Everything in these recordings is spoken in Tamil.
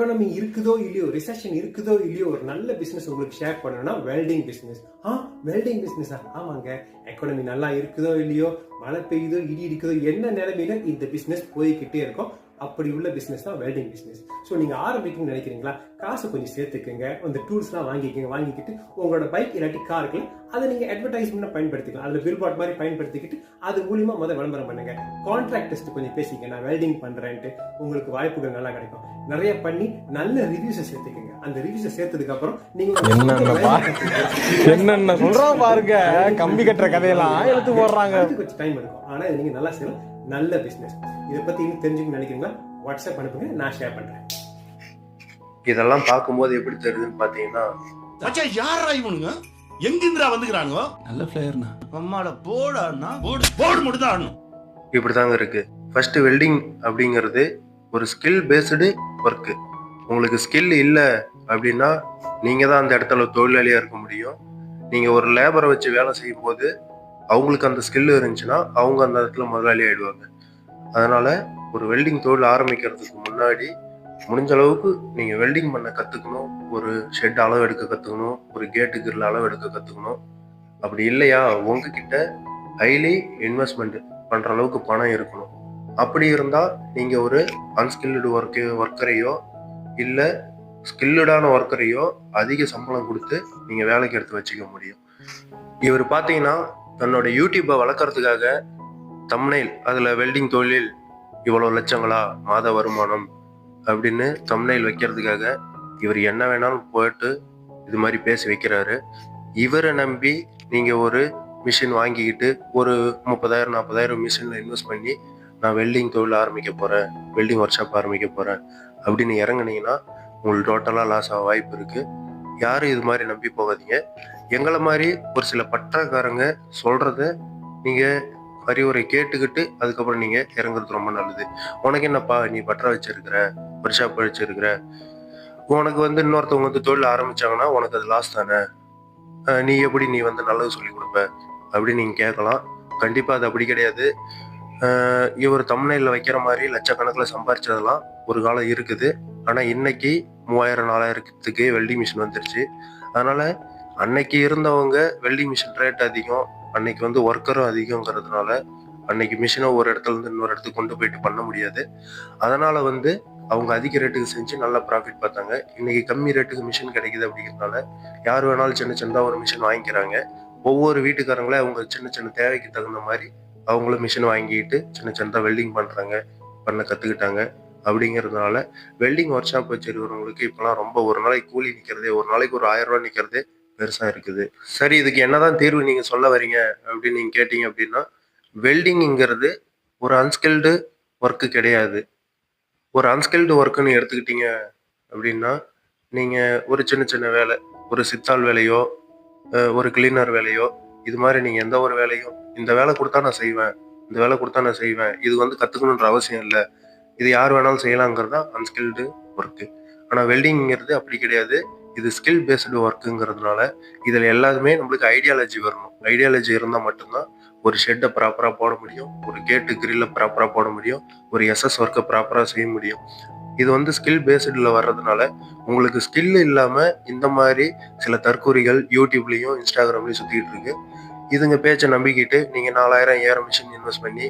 எக்கனமி இருக்குதோ இல்லையோ ரிசெஷன் இருக்குதோ இல்லையோ ஒரு நல்ல பிசினஸ் உங்களுக்கு ஷேர் பண்ணணும்னா வெல்டிங் பிசினஸ் ஆ வெல்டிங் பிஸ்னஸா ஆமாங்க. எக்கனமி நல்லா இருக்குதோ இல்லையோ மழை பெய்யுதோ இடி இருக்குதோ என்ன நிலைமையில இந்த பிசினஸ் போய்கிட்டே இருக்கும். அப்படி உள்ள பிசினஸ் தான் வெல்டிங் பிசினஸ் ஸோ நீங்க ஆரம்பிக்கணும்னு நினைக்கிறீங்களா? காசை கொஞ்சம் சேர்த்துக்கங்க. அந்த டூல்ஸ்லாம் வாங்கிக்கங்க வாங்கிக்கிட்டு உங்களோட பைக் இல்லாட்டி கார் இருக்குல்ல அதை நீங்க அட்வர்டைஸ்மெண்ட் பயன்படுத்திக்கலாம். அதுல பில்பார்ட் மாதிரி பயன்படுத்திக்கிட்டு அது மூலியமா முத விளம்பரம் பண்ணுங்க. கான்ட்ராக்ட் டெஸ்ட் கொஞ்சம் பேசிக்க நான் வெல்டிங் பண்றேன்ட்டு உங்களுக்கு வாய்ப்புகள் நல்லா கிடைக்கும். நிறைய பண்ணி நல்ல ரிவ்யூஸை சேர்த்துக்கங்க. அந்த ரிவ்யூஸை சேர்த்ததுக்கு அப்புறம் நீங்க என்னென்ன சொல்றோம் பாருங்க. கம்பி கட்டுற கதையெல்லாம் எடுத்து போடுறாங்க. அதுக்கு கொஞ்சம் டைம் எடுக்கும். ஆனா இது நீங்க நல்லா செய்யலாம் நல்ல பிசினஸ் இதை பத்தி இன்னும் தெரிஞ்சுக்கணும்னு நினைக்கிறீங்களா வாட்ஸ்அப் அனுப்புங்க நான் ஷேர் பண்றேன். இதெல்லாம் பார்க்கும்போது எப்படி தெரியுதுன்னு பாத்தீங்கன்னா மச்சான் யாரா இவனுங்க? எங்கிந்திரா வந்துக்கிறானுங்க நல்ல பிளேயர்னா அம்மாட போடான்னா போடு போடு மட்டும் தான் ஆடணும். இப்படிதாங்க இருக்கு. ஃபர்ஸ்ட் வெல்டிங் அப்படிங்கிறது ஒரு ஸ்கில் பேஸ்டு ஒர்க்கு உங்களுக்கு ஸ்கில் இல்லை அப்படின்னா நீங்க தான் அந்த இடத்துல தொழிலாளியா இருக்க முடியும். நீங்க ஒரு லேபரை வச்சு வேலை செய்யும் போது அவங்களுக்கு அந்த ஸ்கில் இருந்துச்சுன்னா அவங்க அந்த இடத்துல முதலாளி ஆயிடுவாங்க. அதனால ஒரு வெல்டிங் தொழில் ஆரம்பிக்கிறதுக்கு முன்னாடி முடிஞ்ச அளவுக்கு நீங்க வெல்டிங் பண்ண கத்துக்கணும். ஒரு ஷெட் அளவு எடுக்க கத்துக்கணும். ஒரு கேட்டு கிரில் அளவு எடுக்க கத்துக்கணும். அப்படி இல்லையா? உங்ககிட்ட ஹைலி இன்வெஸ்ட்மெண்ட் பண்ற அளவுக்கு பணம் இருக்கணும். அப்படி இருந்தா நீங்க ஒரு அன்ஸ்கில்டு ஒர்க்கு ஒர்க்கரையோ இல்ல ஸ்கில்லுடான ஒர்க்கரையோ அதிக சம்பளம் கொடுத்து நீங்க வேலைக்கு எடுத்து வச்சுக்க முடியும். இவர் பாத்தீங்கன்னா தன்னோட யூடியூப்பை வளர்க்கறதுக்காக தம்னைல் அதில் வெல்டிங் தொழில் இவ்வளோ லட்சங்களா மாத வருமானம் அப்படின்னு தம்னைல் வைக்கிறதுக்காக இவர் என்ன வேணாலும் போயிட்டு இது மாதிரி பேசி வைக்கிறாரு. இவரை நம்பி நீங்கள் ஒரு மிஷின் வாங்கிக்கிட்டு ஒரு முப்பதாயிரம் நாற்பதாயிரம் மிஷினில் இன்வெஸ்ட் பண்ணி நான் வெல்டிங் தொழில் ஆரம்பிக்க போகிறேன் வெல்டிங் ஒர்க் ஷாப் ஆரம்பிக்க போகிறேன் அப்படின்னு இறங்குனீங்கன்னா உங்களுக்கு டோட்டலாக லாஸ் ஆக வாய்ப்பு இருக்குது யாரும் இது மாதிரி நம்பி போகாதீங்க. எங்களை மாதிரி ஒரு சில பற்றாக்காரங்க சொல்றத நீங்க அறிவுரை கேட்டுக்கிட்டு அதுக்கப்புறம் நீங்க இறங்குறது ரொம்ப நல்லது. உனக்கு என்னப்பா நீ பற்ற வச்சிருக்கிற? ஒர்க் ஷாப் வச்சிருக்கிற உனக்கு வந்து இன்னொருத்தவங்க வந்து தொழில் ஆரம்பிச்சாங்கன்னா உனக்கு அது லாஸ் தானே? நீ எப்படி நீ வந்து நல்லது சொல்லி கொடுப்ப? அப்படின்னு நீங்க கேட்கலாம். கண்டிப்பா அது அப்படி கிடையாது. இவர் தமிழ்நில வைக்கிற மாதிரி லட்சக்கணக்கில் சம்பாரிச்சதெல்லாம் ஒரு காலம் இருக்குது. ஆனால் இன்னைக்கு மூவாயிரம் நாலாயிரத்துக்கு வெல்டிங் மிஷின் வந்துருச்சு. அதனால அன்னைக்கு இருந்தவங்க வெல்டிங் மிஷின் ரேட் அதிகம் அன்னைக்கு வந்து ஒர்க்கரும் அதிகங்கிறதுனால அன்னைக்கு மிஷினை ஒரு இடத்துல இருந்து இன்னொரு இடத்துக்கு கொண்டு போயிட்டு பண்ண முடியாது. அதனால வந்து அவங்க அதிக ரேட்டுக்கு செஞ்சு நல்ல ப்ராஃபிட் பார்த்தாங்க. இன்னைக்கு கம்மி ரேட்டுக்கு மிஷின் கிடைக்குது அப்படிங்கிறதுனால யார் வேணாலும் சின்ன சின்னதாக ஒரு மிஷின் வாங்கிக்கிறாங்க. ஒவ்வொரு வீட்டுக்காரங்களே அவங்க சின்ன சின்ன தேவைக்கு தகுந்த மாதிரி அவங்களும் மிஷின் வாங்கிட்டு சின்ன சின்னதாக வெல்டிங் பண்ணுறாங்க பண்ண கற்றுக்கிட்டாங்க அப்படிங்கிறதுனால வெல்டிங் ஒர்க் ஷாப் வச்சிருக்கிறவங்களுக்கு இப்போலாம் ரொம்ப ஒரு நாளைக்கு கூலி நிற்கிறதே ஒரு நாளைக்கு ஒரு ஆயிரம் ரூபா நிற்கிறதே பெருசாக இருக்குது. சரி இதுக்கு என்னதான் தீர்வு நீங்கள் சொல்ல வரீங்க அப்படின்னு நீங்கள் கேட்டீங்க அப்படின்னா வெல்டிங்கிறது ஒரு அன்ஸ்கில்டு ஒர்க்கு கிடையாது. ஒரு அன்ஸ்கில்டு ஒர்க்குன்னு எடுத்துக்கிட்டீங்க அப்படின்னா நீங்கள் ஒரு சின்ன சின்ன வேலை ஒரு சித்தாள் வேலையோ ஒரு கிளீனர் வேலையோ இது மாதிரி நீங்கள் எந்த ஒரு வேலையும் இந்த வேலை கொடுத்தா நான் செய்வேன் இந்த வேலை கொடுத்தா நான் செய்வேன் இது வந்து கற்றுக்கணுன்ற அவசியம் இல்லை. இது யார் வேணாலும் செய்யலாங்கிறது தான் அன்ஸ்கில்டு ஒர்க்கு ஆனால் வெல்டிங்கிறது அப்படி கிடையாது. இது ஸ்கில் பேஸ்டு ஒர்க்குங்கிறதுனால இதில் எல்லாருமே நம்மளுக்கு ஐடியாலஜி வரணும். ஐடியாலஜி இருந்தால் மட்டும்தான் ஒரு ஷெட்டை ப்ராப்பராக போட முடியும் ஒரு கேட்டு கிரில்ல ப்ராப்பராக போட முடியும் ஒரு எஸ்எஸ் ஒர்க்கை ப்ராப்பராக செய்ய முடியும். இது வந்து ஸ்கில் பேஸ்டில் வர்றதுனால உங்களுக்கு ஸ்கில் இல்லாமல் இந்த மாதிரி சில தற்கொலைகள் யூடியூப்லேயும் இன்ஸ்டாகிராம்லேயும் சுற்றிட்டு இருக்கு. இதுங்க பேச்சை நம்பிக்கிட்டு நீங்கள் நாலாயிரம் ஐயாயிரம் மிஷின் இன்வெஸ்ட் பண்ணி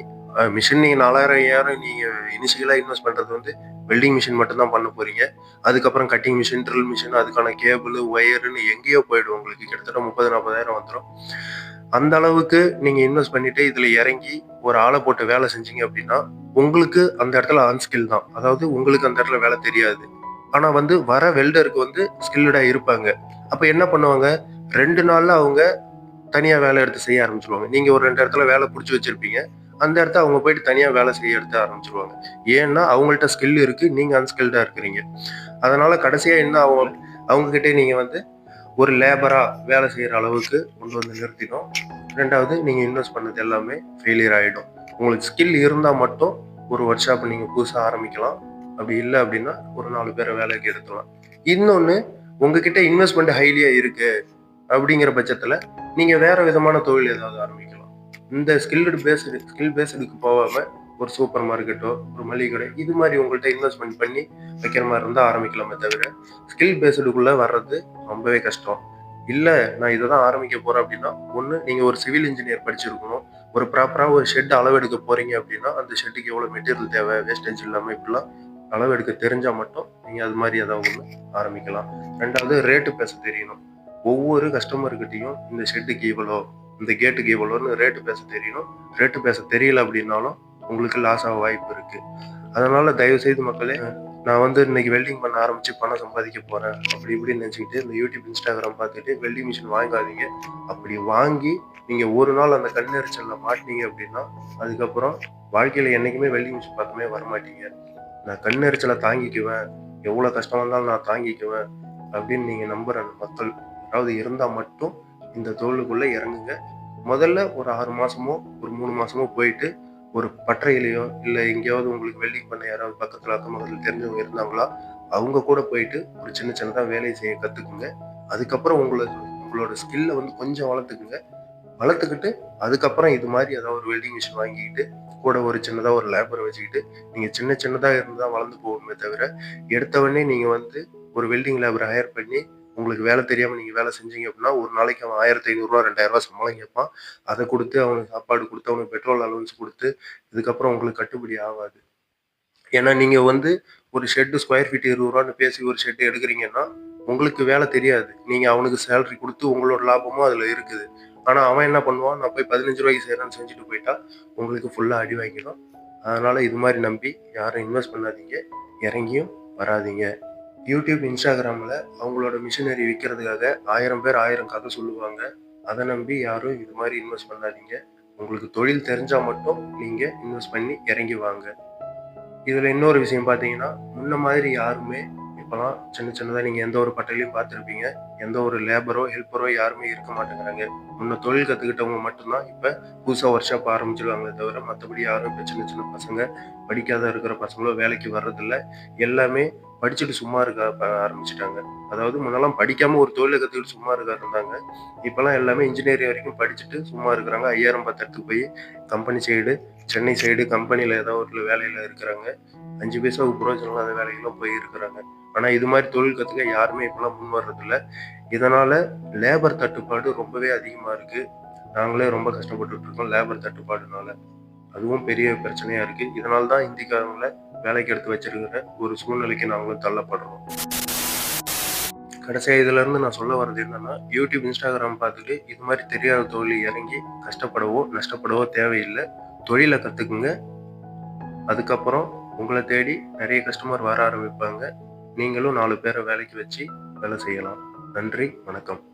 மிஷின் நீங்கள் நாலாயிரம் ஐயாயிரம் நீங்கள் இனிஷியலாக இன்வெஸ்ட் பண்ணுறது வந்து வெல்டிங் மிஷின் மட்டும்தான் பண்ண போகிறீங்க அதுக்கப்புறம் கட்டிங் மிஷின் ட்ரில் மிஷின் அதுக்கான கேபிள் ஒயருன்னு எங்கேயோ போயிடும் உங்களுக்கு. கிட்டத்தட்ட முப்பது நாற்பதாயிரம் வந்துடும் அந்த அளவுக்கு நீங்க இன்வெஸ்ட் பண்ணிட்டு இதுல இறங்கி ஒரு ஆளை போட்டு வேலை செஞ்சீங்க அப்படின்னா உங்களுக்கு அந்த இடத்துல அன்ஸ்கில் தான். அதாவது உங்களுக்கு அந்த இடத்துல வேலை தெரியாது. ஆனா வந்து வர வெல்டருக்கு வந்து ஸ்கில்டா இருப்பாங்க. அப்ப என்ன பண்ணுவாங்க? ரெண்டு நாள்ல அவங்க தனியா வேலை எடுத்து செய்ய ஆரம்பிச்சிருவாங்க. நீங்க ஒரு ரெண்டு இடத்துல வேலை பிடிச்சி வச்சிருப்பீங்க. அந்த இடத்த அவங்க போயிட்டு தனியா வேலை செய்ய எடுத்து ஆரம்பிச்சிருவாங்க. ஏன்னா அவங்கள்ட்ட ஸ்கில் இருக்கு. நீங்க அன்ஸ்கில்டா இருக்கிறீங்க. அதனால கடைசியா என்ன அவங்க அவங்க கிட்டே நீங்க வந்து ஒரு லேபராக வேலை செய்கிற அளவுக்கு கொண்டு வந்து நிறுத்திடும் ரெண்டாவது நீங்கள் இன்வெஸ்ட் பண்ணது எல்லாமே ஃபெயிலியர் ஆகிடும் உங்களுக்கு ஸ்கில் இருந்தால் மட்டும் ஒரு ஒர்க் ஷாப் நீங்கள் புதுசாக ஆரம்பிக்கலாம். அப்படி இல்லை அப்படின்னா ஒரு நாலு பேரை வேலைக்கு எடுக்கலாம் இன்னொன்று உங்ககிட்ட இன்வெஸ்ட்மெண்ட் ஹைலியாக இருக்குது அப்படிங்கிற பட்சத்தில் நீங்கள் வேறு விதமான தொழில் ஏதாவது ஆரம்பிக்கலாம். இந்த ஸ்கில்டு பேஸ்டு ஸ்கில் பேஸ்டுக்கு போகாம ஒரு சூப்பர் மார்க்கெட்டோ ஒரு மளிகை கடை இது மாதிரி உங்கள்கிட்ட இன்வெஸ்ட்மெண்ட் பண்ணி வைக்கிற மாதிரி இருந்தால் ஆரம்பிக்கலாமே தவிர ஸ்கில் பேஸ்டுக்குள்ளே வர்றது ரொம்பவே கஷ்டம். இல்லை நான் இதை தான் ஆரம்பிக்க போகிறேன் அப்படின்னா ஒன்று நீங்கள் ஒரு சிவில் இன்ஜினியர் படிச்சிருக்கணும் ஒரு ப்ராப்பராக ஒரு ஷெட் அளவெடுக்க போகிறீங்க அப்படின்னா அந்த ஷெட்டுக்கு எவ்வளோ மெட்டீரியல் தேவை வேஸ்டேஜ் இல்லாமல் இப்படிலாம் அளவெடுக்க தெரிஞ்சால் மட்டும் நீங்கள் அது மாதிரி ஏதாவது ஒன்று ஆரம்பிக்கலாம். ரெண்டாவது ரேட்டு பேச தெரியணும். ஒவ்வொரு கஸ்டமர்கிட்டையும் இந்த ஷெட்டுக்கு இவ்வளோ இந்த கேட்டுக்கு இவ்வளோன்னு ரேட்டு பேச தெரியணும். ரேட்டு பேச தெரியல அப்படின்னாலும் உங்களுக்கு லாஸ் ஆக வாய்ப்பு இருக்கு. அதனால தயவு செய்து மக்களே நான் வந்து இன்னைக்கு வெல்டிங் பண்ண ஆரம்பிச்சு பணம் சம்பாதிக்க போறேன். அப்படி இப்படின்னு நினச்சிக்கிட்டு இந்த யூடியூப் இன்ஸ்டாகிராம் பார்த்துட்டு வெல்டிங் மிஷின் வாங்காதீங்க. அப்படி வாங்கி நீங்க ஒரு நாள் அந்த கண்ணெரிச்சல்ல மாட்டினீங்க அப்படின்னா அதுக்கப்புறம் வாழ்க்கையில என்னைக்குமே வெல்டிங் மிஷின் பக்கமே வரமாட்டீங்க. நான் கண்ணெரிச்சலை தாங்கிக்குவேன். எவ்வளவு கஷ்டம் வந்தாலும் நான் தாங்கிக்குவேன் அப்படின்னு நீங்க நம்புற மக்கள் அதாவது இருந்தா மட்டும் இந்த தொழிலுக்குள்ள இறங்குங்க. முதல்ல ஒரு ஆறு மாசமோ ஒரு மூணு மாசமோ போயிட்டு ஒரு பட்டறையிலையோ இல்லை எங்கேயாவது உங்களுக்கு வெல்டிங் பண்ண யாராவது பக்கத்தில் அக்கம் பக்கத்தில் தெரிஞ்சவங்க இருந்தாங்களா அவங்க கூட போயிட்டு ஒரு சின்ன சின்னதாக வேலையை செய்ய கற்றுக்குங்க அதுக்கப்புறம் உங்களுக்கு உங்களோட ஸ்கில்லை வந்து கொஞ்சம் வளர்த்துக்குங்க. வளர்த்துக்கிட்டு அதுக்கப்புறம் இது மாதிரி ஏதாவது ஒரு வெல்டிங் மிஷின் வாங்கிக்கிட்டு கூட ஒரு சின்னதாக ஒரு லேபரை வச்சுக்கிட்டு நீங்கள் சின்ன சின்னதாக இருந்தால் வளர்ந்து போகணுமே தவிர எடுத்தவொடனே நீங்கள் வந்து ஒரு வெல்டிங் லேபரை ஹையர் பண்ணி உங்களுக்கு வேலை தெரியாமல் நீங்கள் வேலை செஞ்சீங்க அப்படின்னா ஒரு நாளைக்கு அவன் ஆயிரத்தி ஐநூறுரூவா ரெண்டாயிரம் சம்பளம் கேட்பான். அதை கொடுத்து அவனுக்கு சாப்பாடு கொடுத்து அவனுக்கு பெட்ரோல் அலவன்ஸ் கொடுத்து இதுக்கப்புறம் உங்களுக்கு கட்டுப்படி ஆகாது. ஏன்னா நீங்கள் வந்து ஒரு ஷெட்டு ஸ்கொயர் ஃபீட் இருபது ரூபான்னு பேசி ஒரு ஷெட்டு எடுக்கிறீங்கன்னா உங்களுக்கு வேலை தெரியாது. நீங்கள் அவனுக்கு சேலரி கொடுத்து உங்களோட லாபமும் அதில் இருக்குது. ஆனால் அவன் என்ன பண்ணுவான்? நான் போய் பதினஞ்சு ரூபாய்க்கு செய்கிறேன்னு செஞ்சுட்டு போயிட்டா உங்களுக்கு ஃபுல்லாக அடி வாங்கிடும். அதனால் இது மாதிரி நம்பி யாரும் இன்வெஸ்ட் பண்ணாதீங்க. இறங்கியும் வராதீங்க. யூடியூப் இன்ஸ்டாகிராமில் அவங்களோட மிஷினரி விற்கிறதுக்காக ஆயிரம் பேர் ஆயிரம் கதை சொல்லுவாங்க. அதை நம்பி யாரும் இது மாதிரி இன்வெஸ்ட் பண்ணாதீங்க. உங்களுக்கு தொழில் தெரிஞ்சால் மட்டும் நீங்கள் இன்வெஸ்ட் பண்ணி இறங்கி வாங்க. இதில் இன்னொரு விஷயம் பார்த்தீங்கன்னா முன்ன மாதிரி யாருமே இப்போலாம் சின்ன சின்னதாக நீங்கள் எந்த ஒரு பட்டையிலையும் பார்த்துருப்பீங்க எந்த ஒரு லேபரோ ஹெல்ப்பரோ யாருமே இருக்க மாட்டேங்கிறாங்க. முன்ன தொழில் கற்றுக்கிட்டவங்க மட்டும்தான் இப்போ புதுசாக ஒர்க் ஷாப் ஆரம்பிச்சிருவாங்களே தவிர மற்றபடி யாரும் இப்போ சின்ன சின்ன பசங்க படிக்காத இருக்கிற பசங்களோ வேலைக்கு வர்றதில்ல. எல்லாமே படிச்சுட்டு சும்மா இருக்க ஆரம்பிச்சிட்டாங்க. அதாவது முன்னெல்லாம் படிக்காம ஒரு தொழிலை கற்றுக்கிட்டு சும்மா இருக்க இருந்தாங்க. இப்போல்லாம் எல்லாமே இன்ஜினியரிங் வரைக்கும் படிச்சுட்டு சும்மா இருக்கிறாங்க. ஐயாயிரம் பத்து போய் கம்பெனி சைடு சென்னை சைடு கம்பெனியில் ஏதோ ஒரு வேலையில் இருக்கிறாங்க. அஞ்சு பைசாவுக்கு புரோஜனம் இல்லாத வேலைக்கெல்லாம் போய் இருக்கிறாங்க. ஆனால் இது மாதிரி தொழில் கற்றுக்க யாருமே இப்போலாம் முன் வர்றதில்ல. இதனால் லேபர் தட்டுப்பாடு ரொம்பவே அதிகமாக இருக்குது நாங்களே ரொம்ப கஷ்டப்பட்டுட்டு இருக்கோம் லேபர் தட்டுப்பாடுனால. அதுவும் பெரிய பிரச்சனையாக இருக்குது இதனால தான் இந்திக்காரங்களை வேலைக்கு எடுத்து வச்சிருக்கிற ஒரு சூழ்நிலைக்கு நாங்களும் தள்ளப்படுறோம். கடைசியாக இதுல இருந்து நான் சொல்ல வர்றது என்னன்னா யூடியூப் இன்ஸ்டாகிராம் பார்த்துட்டு இது மாதிரி தெரியாத தொழில் இறங்கி கஷ்டப்படவோ நஷ்டப்படவோ தேவையில்லை. தொழிலை கத்துக்குங்க. அதுக்கப்புறம் உங்களை தேடி நிறைய கஸ்டமர் வர ஆரம்பிப்பாங்க. நீங்களும் நாலு பேரை வேலைக்கு வச்சு வேலை செய்யலாம். நன்றி வணக்கம்.